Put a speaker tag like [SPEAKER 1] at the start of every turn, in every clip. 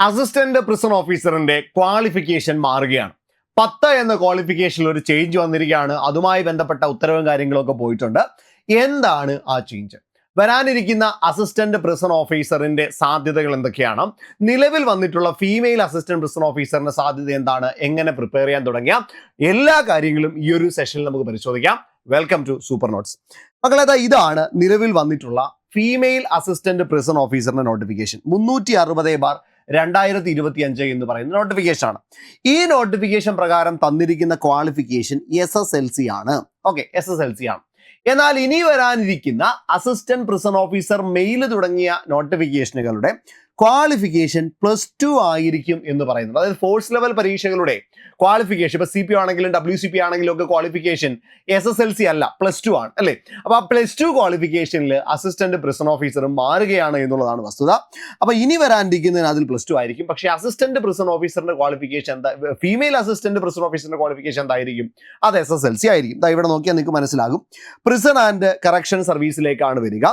[SPEAKER 1] Assistant prison ഓഫീസറിന്റെ qualification മാറുകയാണ്. പത്ത് എന്ന ക്വാളിഫിക്കേഷനിൽ ഒരു ചേഞ്ച് വന്നിരിക്കുകയാണ്. അതുമായി ബന്ധപ്പെട്ട ഉത്തരവും കാര്യങ്ങളൊക്കെ പോയിട്ടുണ്ട്. എന്താണ് ആ ചേഞ്ച് വരാനിരിക്കുന്ന അസിസ്റ്റന്റ് പ്രിസൺ ഓഫീസറിന്റെ സാധ്യതകൾ എന്തൊക്കെയാണ്? നിലവിൽ വന്നിട്ടുള്ള ഫീമെയിൽ അസിസ്റ്റന്റ് പ്രിസൺ ഓഫീസറിന്റെ സാധ്യത എന്താണ്? എങ്ങനെ പ്രിപ്പയർ ചെയ്യാൻ തുടങ്ങിയ? എല്ലാ കാര്യങ്ങളും ഈ ഒരു സെഷനിൽ നമുക്ക് പരിശോധിക്കാം. വെൽക്കം ടു സൂപ്പർ നോട്ട്സ് മക്കളെ ഇതാണ് നിലവിൽ വന്നിട്ടുള്ള ഫീമെയിൽ അസിസ്റ്റന്റ് പ്രിസൺ ഓഫീസറിന്റെ നോട്ടിഫിക്കേഷൻ മുന്നൂറ്റി അറുപത് ബാർ രണ്ടായിരത്തി ഇരുപത്തി അഞ്ച് എന്ന് പറയുന്ന നോട്ടിഫിക്കേഷൻ ആണ്. ഈ നോട്ടിഫിക്കേഷൻ പ്രകാരം തന്നിരിക്കുന്ന qualification S S L C ആണ്. Okay S S L C ആണ്. എന്നാൽ ഇനി വരാനിരിക്കുന്ന അസിസ്റ്റന്റ് പ്രിസൺ ഓഫീസർ മെയിൽ തുടങ്ങിയ നോട്ടിഫിക്കേഷനുകളുടെ ക്വാളിഫിക്കേഷൻ പ്ലസ് ടു ആയിരിക്കും എന്ന് പറയുന്നത് അതായത് ഫോഴ്സ് ലെവൽ പരീക്ഷകളുടെ ക്വാളിഫിക്കേഷൻ ഇപ്പൊ സി പി ആണെങ്കിലും ഡബ്ല്യു സി പി ആണെങ്കിലും ഒക്കെ qualification S S L C അല്ല പ്ലസ് ടു ആണ് അല്ലേ? അപ്പൊ ആ പ്ലസ് ടു ക്വാളിഫിക്കേഷനിൽ അസിസ്റ്റന്റ് പ്രിസൺ ഓഫീസറും മാറുകയാണ് എന്നുള്ളതാണ് വസ്തുത. അപ്പൊ ഇനി വരാനിരിക്കുന്നതിന് അതിൽ പ്ലസ് ടു ആയിരിക്കും. പക്ഷേ അസിസ്റ്റന്റ് പ്രിസൺ ഓഫീസറിന്റെ ക്വാളിഫിക്കേഷൻ എന്താ? ഫീമെയിൽ അസിസ്റ്റന്റ് പ്രിസൺ ഓഫീസറിന്റെ ക്വാളിഫിക്കേഷൻ എന്തായിരിക്കും? അത് എസ് എസ് എൽ സി ആയിരിക്കും. ഇവിടെ നോക്കിയാൽ നിങ്ങൾക്ക് മനസ്സിലാകും. പ്രിസൺ ആൻഡ് കറക്ഷൻ സർവീസിലേക്കാണ് വരിക.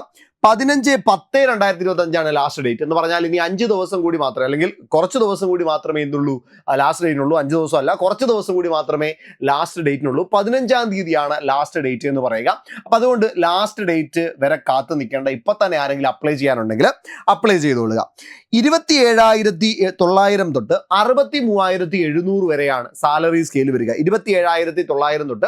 [SPEAKER 1] പതിനഞ്ച് പത്ത് രണ്ടായിരത്തി ഇരുപത്തി അഞ്ചാണ് ലാസ്റ്റ് ഡേറ്റ് എന്ന് പറഞ്ഞാൽ ഇനി അഞ്ച് ദിവസം കൂടി മാത്രമേ അല്ലെങ്കിൽ കുറച്ച് ദിവസം കൂടി മാത്രമേ എന്നുള്ളൂ ലാസ്റ്റ് ഡേറ്റിനുള്ളൂ അഞ്ച് ദിവസം അല്ല കുറച്ച് ദിവസം കൂടി മാത്രമേ ലാസ്റ്റ് ഡേറ്റിനുള്ളൂ പതിനഞ്ചാം തീയതിയാണ് ലാസ്റ്റ് ഡേറ്റ് എന്ന് പറയുക. അപ്പൊ അതുകൊണ്ട് ലാസ്റ്റ് ഡേറ്റ് വരെ കാത്തു നിൽക്കേണ്ട. ഇപ്പൊ തന്നെ ആരെങ്കിലും അപ്ലൈ ചെയ്യാനുണ്ടെങ്കിൽ അപ്ലൈ ചെയ്തോളുക. ഇരുപത്തി ഏഴായിരത്തി തൊള്ളായിരം തൊട്ട് അറുപത്തി മൂവായിരത്തി എഴുന്നൂറ് വരെയാണ് സാലറി സ്കെയിൽ വരിക. ഇരുപത്തി ഏഴായിരത്തി തൊള്ളായിരം തൊട്ട്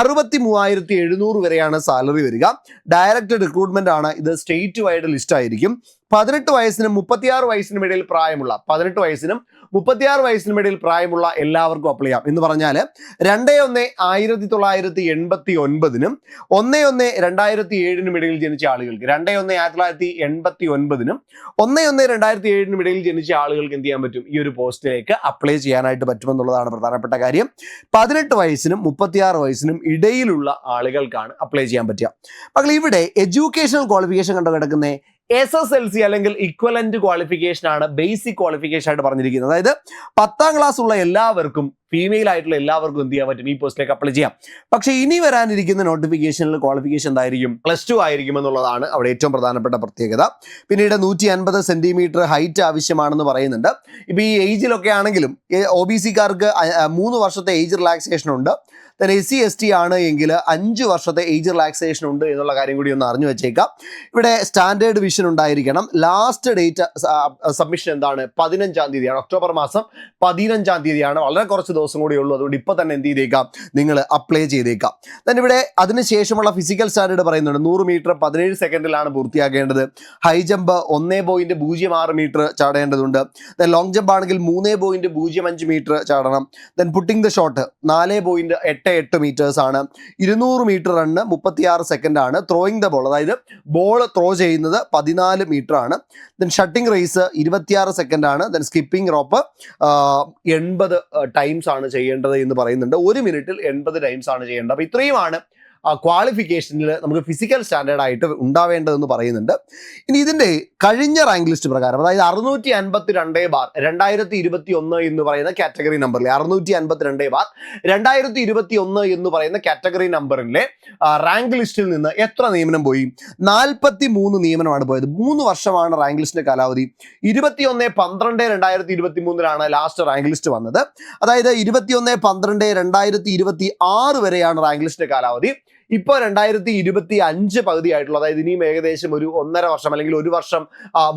[SPEAKER 1] അറുപത്തി മൂവായിരത്തി എഴുന്നൂറ് വരെയാണ് സാലറി വരിക. ഡയറക്റ്റ് റിക്രൂട്ട്മെന്റ് ആണ് ഇത് സ്റ്റേറ്റ് വൈഡ് ലിസ്റ്റ് ആയിരിക്കും പതിനെട്ട് വയസ്സിനും മുപ്പത്തിയാറ് വയസ്സിനും ഇടയിൽ പ്രായമുള്ള പതിനെട്ട് വയസ്സിനും മുപ്പത്തിയാറ് വയസ്സിനും ഇടയിൽ പ്രായമുള്ള എല്ലാവർക്കും അപ്ലൈ ചെയ്യാം. എന്ന് പറഞ്ഞാൽ രണ്ടേ ഒന്ന് ആയിരത്തി തൊള്ളായിരത്തി എൺപത്തി ഒൻപതിനും ഒന്നേ ഒന്ന് രണ്ടായിരത്തി ഏഴിനും ഇടയിൽ ജനിച്ച ആളുകൾക്ക് രണ്ടേ ഒന്ന് ആയിരത്തി തൊള്ളായിരത്തി എൺപത്തി ഒൻപതിനും ഒന്നേ ഒന്ന് രണ്ടായിരത്തി ഏഴിനും ഇടയിൽ ജനിച്ച ആളുകൾക്ക് എന്ത് ചെയ്യാൻ പറ്റും? ഈ ഒരു പോസ്റ്റിലേക്ക് അപ്ലൈ ചെയ്യാനായിട്ട് പറ്റുമെന്നുള്ളതാണ് പ്രധാനപ്പെട്ട കാര്യം. പതിനെട്ട് വയസ്സിനും മുപ്പത്തിയാറ് വയസ്സിനും ഇടയിലുള്ള ആളുകൾക്കാണ് അപ്ലൈ ചെയ്യാൻ പറ്റുക. പക്ഷേ ഇവിടെ എഡ്യൂക്കേഷണൽ ക്വാളിഫിക്കേഷൻ കണ്ടു കിടക്കുന്നേ എസ് എസ് എൽ സി അല്ലെങ്കിൽ ഇക്വലന്റ് ക്വാളിഫിക്കേഷൻ ആണ് ബേസിക് ക്വാളിഫിക്കേഷൻ ആയിട്ട് പറഞ്ഞിരിക്കുന്നത്. അതായത് പത്താം ക്ലാസ് ഉള്ള എല്ലാവർക്കും ഫീമെയിൽ ആയിട്ടുള്ള എല്ലാവർക്കും എന്ത് ചെയ്യാൻ പറ്റും? ഈ പോസ്റ്റിലേക്ക് അപ്ലൈ ചെയ്യാം. പക്ഷേ ഇനി വരാനിരിക്കുന്ന നോട്ടിഫിക്കേഷനിൽ ക്വാളിഫിക്കേഷൻ എന്തായിരിക്കും? പ്ലസ് ടു ആയിരിക്കും എന്നുള്ളതാണ് അവിടെ ഏറ്റവും പ്രധാനപ്പെട്ട പ്രത്യേകത. പിന്നീട് നൂറ്റി അൻപത് സെന്റിമീറ്റർ ഹൈറ്റ് ആവശ്യമാണെന്ന് പറയുന്നുണ്ട്. ഇപ്പൊ ഈ ഏജിലൊക്കെ ആണെങ്കിലും ഒ ബി സിക്കാർക്ക് മൂന്ന് വർഷത്തെ ഏജ് റിലാക്സേഷൻ ഉണ്ട്. Then S C S T ആണ് എങ്കിൽ അഞ്ച് വർഷത്തെ ഏജ് റിലാക്സേഷൻ ഉണ്ട് എന്നുള്ള കാര്യം കൂടി ഒന്ന് അറിഞ്ഞു വെച്ചേക്കാം. ഇവിടെ സ്റ്റാൻഡേർഡ് വിഷൻ ഉണ്ടായിരിക്കണം. ലാസ്റ്റ് ഡേറ്റ് സബ്മിഷൻ എന്താണ്? പതിനഞ്ചാം തീയതിയാണ്. ഒക്ടോബർ മാസം പതിനഞ്ചാം തീയതിയാണ്. വളരെ കുറച്ച് ദിവസം കൂടി ഉള്ളൂ. അതുകൊണ്ട് ഇപ്പം തന്നെ എന്ത് ചെയ്തേക്കാം? നിങ്ങൾ അപ്ലൈ ചെയ്തേക്കാം. Then ഇവിടെ അതിനുശേഷമുള്ള ഫിസിക്കൽ സ്റ്റാൻഡേർഡ് പറയുന്നുണ്ട്. നൂറ് മീറ്റർ പതിനേഴ് സെക്കൻഡിലാണ് പൂർത്തിയാക്കേണ്ടത്. ഹൈ ജമ്പ് ഒന്നേ പോയിന്റ് പൂജ്യം ആറ് മീറ്റർ ചാടേണ്ടതുണ്ട്. ദെൻ ലോങ് ജമ്പ് ആണെങ്കിൽ മൂന്നേ പോയിന്റ് പൂജ്യം അഞ്ച് മീറ്റർ ചാടണം. ദെൻ പുട്ടിംഗ് ദ ഷോട്ട് നാല് പോയിന്റ് എട്ട് എട്ട് മീറ്റേഴ്സ് ആണ്. ഇരുന്നൂറ് മീറ്റർ റണ്ണ് മുപ്പത്തിയാറ് സെക്കൻഡ് ആണ്. ത്രോയിങ് ദ ബോൾ അതായത് ബോൾ ത്രോ ചെയ്യുന്നത് പതിനാല് മീറ്റർ ആണ്. ദെൻ ഷട്ടിംഗ് റേസ് ഇരുപത്തിയാറ് സെക്കൻഡ് ആണ്. ദെൻ സ്കിപ്പിംഗ് റോപ്പ് എൺപത് ടൈംസ് ആണ് ചെയ്യേണ്ടത് എന്ന് പറയുന്നുണ്ട്. ഒരു മിനിറ്റിൽ എൺപത് ടൈംസ് ആണ് ചെയ്യേണ്ടത്. അപ്പോൾ ഇത്രയുമാണ് ക്വാളിഫിക്കേഷനിൽ നമുക്ക് ഫിസിക്കൽ സ്റ്റാൻഡേർഡ് ആയിട്ട് ഉണ്ടാവേണ്ടതെന്ന് പറയുന്നുണ്ട്. ഇനി ഇതിന്റെ കഴിഞ്ഞ റാങ്ക് ലിസ്റ്റ് പ്രകാരം അതായത് അറുന്നൂറ്റി അൻപത്തി രണ്ടേ ബാർ രണ്ടായിരത്തി ഇരുപത്തി ഒന്ന് എന്ന് പറയുന്ന കാറ്റഗറി നമ്പറിൽ അറുന്നൂറ്റി അൻപത്തി രണ്ടേ ബാർ രണ്ടായിരത്തി ഇരുപത്തി ഒന്ന് എന്ന് പറയുന്ന കാറ്റഗറി നമ്പറിലെ റാങ്ക് ലിസ്റ്റിൽ നിന്ന് എത്ര നിയമനം പോയി? നാൽപ്പത്തി മൂന്ന് നിയമനമാണ് പോയത്. മൂന്ന് വർഷമാണ് റാങ്ക് ലിസ്റ്റിന്റെ കാലാവധി. ഇരുപത്തി ഒന്ന് പന്ത്രണ്ട് രണ്ടായിരത്തി ഇരുപത്തി മൂന്നിലാണ് ലാസ്റ്റ് റാങ്ക് ലിസ്റ്റ് വന്നത്. അതായത് ഇരുപത്തി ഒന്ന് പന്ത്രണ്ട് രണ്ടായിരത്തി ഇരുപത്തി ആറ് വരെയാണ് റാങ്ക് ലിസ്റ്റിന്റെ കാലാവധി. ഇപ്പോൾ രണ്ടായിരത്തി ഇരുപത്തി അഞ്ച് പകുതിയായിട്ടുള്ള. അതായത് ഇനിയും ഏകദേശം ഒരു ഒന്നര വർഷം അല്ലെങ്കിൽ ഒരു വർഷം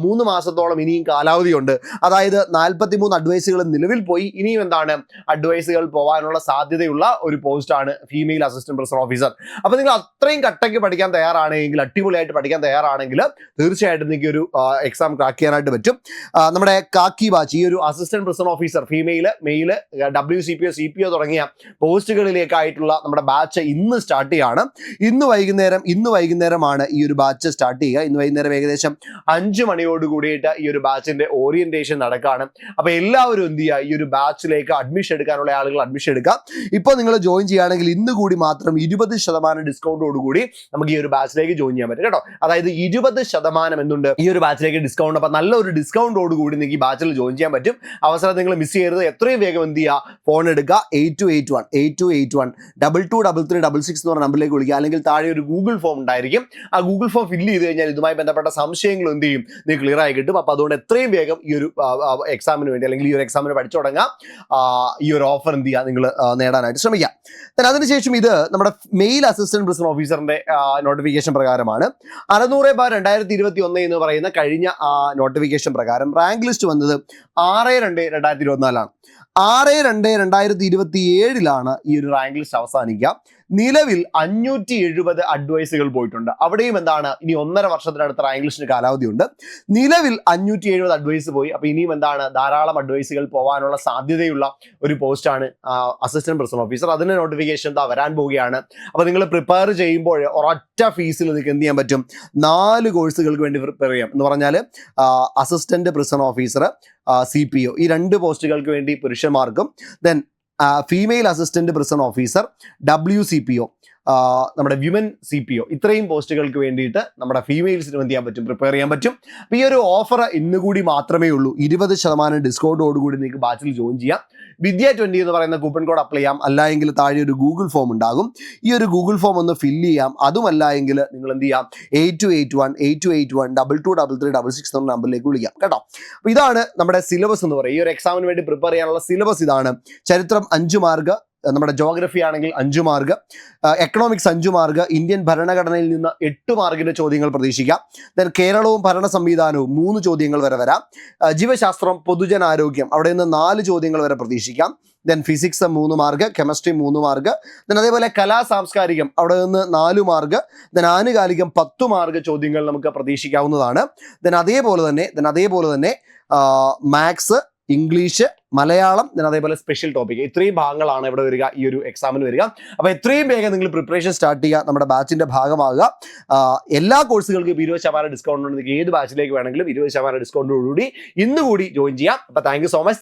[SPEAKER 1] മൂന്ന് മാസത്തോളം ഇനിയും കാലാവധിയുണ്ട്. അതായത് നാൽപ്പത്തി മൂന്ന് അഡ്വൈസുകൾ നിലവിൽ പോയി. ഇനിയും എന്താണ് അഡ്വൈസുകൾ പോകാനുള്ള സാധ്യതയുള്ള ഒരു പോസ്റ്റാണ് ഫീമെയിൽ അസിസ്റ്റന്റ് പ്രൊഫസർ ഓഫീസർ അപ്പോൾ നിങ്ങൾ അത്രയും കട്ടയ്ക്ക് പഠിക്കാൻ തയ്യാറാണെങ്കിൽ അടിപൊളിയായിട്ട് പഠിക്കാൻ തയ്യാറാണെങ്കിൽ തീർച്ചയായിട്ടും നിങ്ങൾക്ക് ഒരു എക്സാം ക്രാക്ക് ചെയ്യാനായിട്ട് പറ്റും. നമ്മുടെ കാക്കി ബാച്ച് ഈ ഒരു assistant professor officer female male W C P O C P O തുടങ്ങിയ പോസ്റ്റുകളിലേക്കായിട്ടുള്ള നമ്മുടെ ബാച്ച് ഇന്ന് സ്റ്റാർട്ട് ചെയ്യാണ്. ഇന്ന് വൈകുന്നേരം ഇന്ന് വൈകുന്നേരമാണ് ഈ ഒരു ബാച്ച് സ്റ്റാർട്ട് ചെയ്യുക. ഇന്ന് വൈകുന്നേരം ഏകദേശം അഞ്ച് മണിയോട് കൂടിയിട്ട് ഈ ഒരു ബാച്ചിന്റെ ഓറിയന്റേഷൻ നടക്കുകയാണ് അപ്പൊ എല്ലാവരും എന്ത് ചെയ്യുക? ഈ ഒരു ബാച്ചിലേക്ക് അഡ്മിഷൻ എടുക്കാനുള്ള ആളുകൾ അഡ്മിഷൻ എടുക്കാം. ഇപ്പോൾ നിങ്ങൾ ജോയിൻ ചെയ്യുകയാണെങ്കിൽ ഇന്ന് കൂടി മാത്രം ഇരുപത് ശതമാനം ഡിസ്കൗണ്ടോട് കൂടി നമുക്ക് ഈ ഒരു ബാച്ചിലേക്ക് ജോയിൻ ചെയ്യാൻ പറ്റും. കേട്ടോ? അതായത് ഇരുപത് ശതമാനം എന്തുണ്ട്? ഈ ഒരു ബാച്ചിലേക്ക് ഡിസ്കൗണ്ട് അപ്പൊ നല്ലൊരു ഡിസ്കൗണ്ടോട് കൂടി നിങ്ങൾക്ക് ഈ ബാച്ചിൽ ജോയിൻ ചെയ്യാൻ പറ്റും. അവസരം നിങ്ങൾ മിസ് ചെയ്യരുത്. എത്രയും വേഗം എന്ത് ചെയ്യുക? ഫോൺ എടുക്കുക. Eight two eight one eight two eight one double two double three double six എന്ന് പറഞ്ഞ നമ്പറിലേക്ക് വിളിക്കുക. അല്ലെങ്കിൽ താഴെ ഒരു ഗൂഗിൾ ഫോം ഉണ്ടായിരിക്കും. ആ ഗൂഗിൾ ഫോം ഫില്ല് ചെയ്ത് കഴിഞ്ഞാൽ ഇതുമായി ബന്ധപ്പെട്ട സംശയങ്ങൾ എന്ത് ചെയ്യും? നീ ക്ലിയർ ആയി കിട്ടും. അപ്പോൾ അതുകൊണ്ട് എത്രയും വേഗം ഈ ഒരു എക്സാമിന് വേണ്ടി അല്ലെങ്കിൽ ഈ ഒരു എക്സാമിന് പഠിച്ചു തുടങ്ങാം. ഈ ഒരു ഓഫർ എന്ത് ചെയ്യുക? നിങ്ങൾ നേടാനായിട്ട് ശ്രമിക്കുക. Then അതിനുശേഷം ഇത് നമ്മുടെ മെയിൽ അസിസ്റ്റന്റ് പ്രിസൺ ഓഫീസറിന്റെ നോട്ടിഫിക്കേഷൻ പ്രകാരമാണ്. അറുന്നൂറ് ബാർ രണ്ടായിരത്തി ഇരുപത്തി ഒന്ന് എന്ന് പറയുന്ന കഴിഞ്ഞ നോട്ടിഫിക്കേഷൻ പ്രകാരം റാങ്ക് ലിസ്റ്റ് വന്നത് ആറ് രണ്ട് രണ്ടായിരത്തി ഇരുപത്തിനാലാണ് ആറ് രണ്ട് രണ്ടായിരത്തി ഇരുപത്തി ഏഴിലാണ് ഈ ഒരു റാങ്ക് ലിസ്റ്റ് അവസാനിക്കുക. നിലവിൽ അഞ്ഞൂറ്റി എഴുപത് അഡ്വൈസുകൾ പോയിട്ടുണ്ട്. അവിടെയും എന്താണ്? ഇനി ഒന്നര വർഷത്തിനടുത്ത് റാങ്ക് ലിസ്റ്റിന് കാലാവധിയുണ്ട്. നിലവിൽ അഞ്ഞൂറ്റി എഴുപത് അഡ്വൈസ് പോയി. അപ്പൊ ഇനിയും എന്താണ്? ധാരാളം അഡ്വൈസുകൾ പോകാനുള്ള സാധ്യതയുള്ള ഒരു പോസ്റ്റാണ് അസിസ്റ്റന്റ് പ്രസിഡന്റ് ഓഫീസർ അതിന്റെ നോട്ടിഫിക്കേഷൻ എന്താ വരാൻ പോവുകയാണ്. അപ്പൊ നിങ്ങൾ പ്രിപ്പയർ ചെയ്യുമ്പോൾ ഒരൊറ്റ ഫീസിൽ നിങ്ങൾക്ക് എന്ത് ചെയ്യാൻ പറ്റും? നാല് കോഴ്സുകൾക്ക് വേണ്ടി പ്രിപ്പയർ ചെയ്യാം. എന്ന് പറഞ്ഞാൽ assistant prison officer C P O ഈ രണ്ട് പോസ്റ്റുകൾക്ക് വേണ്ടി പുരുഷന്മാർക്കും then female assistant prison officer W C P O നമ്മുടെ വ്യുമൻ സി പി ഒ ഇത്രയും പോസ്റ്റുകൾക്ക് വേണ്ടിയിട്ട് നമ്മുടെ ഫീമെയിൽസിന് എന്ത് ചെയ്യാൻ പറ്റും? പ്രിപ്പയർ ചെയ്യാൻ പറ്റും. അപ്പോൾ ഈ ഒരു ഓഫർ ഇന്ന് കൂടി മാത്രമേ ഉള്ളൂ. ഇരുപത് ശതമാനം ഡിസ്കൗണ്ടോടുകൂടി നിങ്ങൾക്ക് ബാച്ചിൽ ജോയിൻ ചെയ്യാം. വിദ്യ ട്വന്റി എന്ന് പറയുന്ന കൂപ്പൺ കോഡ് അപ്ലൈ ചെയ്യാം. അല്ല എങ്കിൽ താഴെ ഒരു ഗൂഗിൾ ഫോം ഉണ്ടാകും. ഈ ഒരു ഗൂഗിൾ ഫോം ഒന്ന് ഫില്ല് ചെയ്യാം. അതുമല്ല എങ്കിൽ നിങ്ങൾ എന്ത് ചെയ്യാം? Eight two eight one eight two eight one double two double three double six എന്ന നമ്പറിലേക്ക് വിളിക്കാം. കേട്ടോ? അപ്പോൾ ഇതാണ് നമ്മുടെ സിലബസ് എന്ന് പറയുക ഈ ഒരു എക്സാമിന് വേണ്ടി പ്രിപ്പയർ ചെയ്യാനുള്ള സിലബസ് ഇതാണ്. ചരിത്രം അഞ്ച് മാർക്ക് നമ്മുടെ ജോഗ്രഫി ആണെങ്കിൽ അഞ്ചു മാർഗ് എക്കണോമിക്സ് അഞ്ചു മാർഗ് ഇന്ത്യൻ ഭരണഘടനയിൽ നിന്ന് എട്ട് മാർക്കിന്റെ ചോദ്യങ്ങൾ പ്രതീക്ഷിക്കാം. ദെൻ കേരളവും ഭരണ സംവിധാനവും മൂന്ന് ചോദ്യങ്ങൾ വരെ വരാം. ജീവശാസ്ത്രം പൊതുജനാരോഗ്യം അവിടെ നിന്ന് നാല് ചോദ്യങ്ങൾ വരെ പ്രതീക്ഷിക്കാം. ദെൻ ഫിസിക്സ് മൂന്ന് മാർക്ക് കെമിസ്ട്രി മൂന്ന് മാർക്ക് ദെൻ അതേപോലെ കലാ സാംസ്കാരികം അവിടെ നിന്ന് നാല് മാർക്ക് ദെൻ ആനുകാലികം പത്ത് മാർക്ക് ചോദ്യങ്ങൾ നമുക്ക് പ്രതീക്ഷിക്കാവുന്നതാണ്. ദെൻ അതേപോലെ തന്നെ ദെൻ അതേപോലെ തന്നെ മാത്സ് ഇംഗ്ലീഷ് മലയാളം ഞാൻ അതേപോലെ സ്പെഷ്യൽ ടോപ്പിക് ഇത്രയും ഭാഗങ്ങളാണ് ഇവിടെ വരിക ഈ ഒരു എക്സാമിന് വരിക. അപ്പോൾ എത്രയും വേഗം നിങ്ങൾ പ്രിപ്പറേഷൻ സ്റ്റാർട്ട് ചെയ്യുക നമ്മുടെ ബാച്ചിന്റെ ഭാഗമാകുക. എല്ലാ കോഴ്സുകൾക്കും ഇരുപത് ശതമാനം ഡിസ്കൗണ്ട് ഉണ്ട്. നിങ്ങൾക്ക് ഏത് ബാച്ചിലേക്ക് വേണമെങ്കിലും ഇരുപത് ശതമാനം ഡിസ്കൗണ്ടോടുകൂടി ഇന്നുകൂടി ജോയിൻ ചെയ്യാം. അപ്പോൾ താങ്ക് സോ മച്ച്